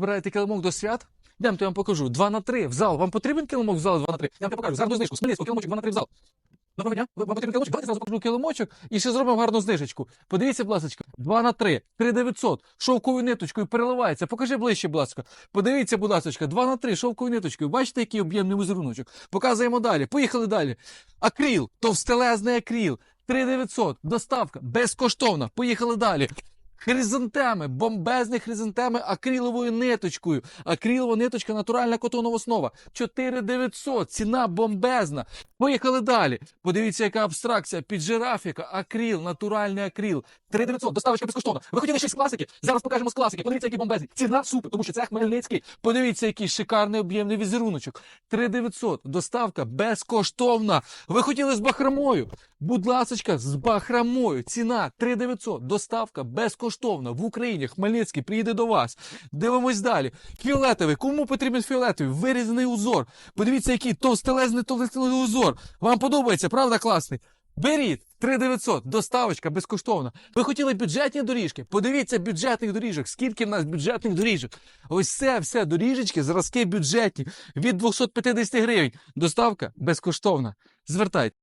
вибираєте килимок до свят. Йдемте, я вам покажу. 2 на 3 в зал. Вам потрібен килимок в зал 2 на 3? Я вам покажу. Гарну знижку. Смілецького килимочок 2 на 3 в зал. Доброго дня. Вам потрібен килимочок? Давайте зразу покажу килимочок і ще зробимо гарну знижечку. Подивіться, будь ласка, 2 на 3, 3900, шовковою ниточкою переливається. Покажи ближче, будь ласка. Подивіться, будь ласка, 2 на 3, шовковою ниточкою. Бачите, який об'ємний візеруночок? Показуємо далі. Поїхали далі. Акріл, товстелезний акріл. 3900, доставка безкоштовна. Поїхали далі. Хризантеми, бомбезні хризантеми акриловою ниточкою. Акрилова ниточка, натуральна котонова основа. 4900, ціна бомбезна. Поїхали далі. Подивіться, яка абстракція. Піджирафіка, акрил, натуральний акрил. 3900, доставочка безкоштовна. Ви хотіли щось з класики? Зараз покажемо з класики. Подивіться, який бомбезний. Ціна супер, тому що це Хмельницький. Подивіться, який шикарний об'ємний візеруночок. 3900, доставка безкоштовна. Ви хотіли з бахромою? Будь ласочка, з бахромою. Ціна 3900, доставка безкоштовна. В Україні Хмельницький приїде до вас. Дивимось далі. Фіолетовий. Кому потрібен фіолетовий? Вирізаний узор. Подивіться, який товстелезний товстелезний узор. Вам подобається, правда, класний? Беріть 3900, доставочка безкоштовна. Ви хотіли бюджетні доріжки? Подивіться бюджетних доріжок. Скільки в нас бюджетних доріжок? Ось це все доріжечки, зразки бюджетні від 250 гривень. Доставка безкоштовна. Звертайте.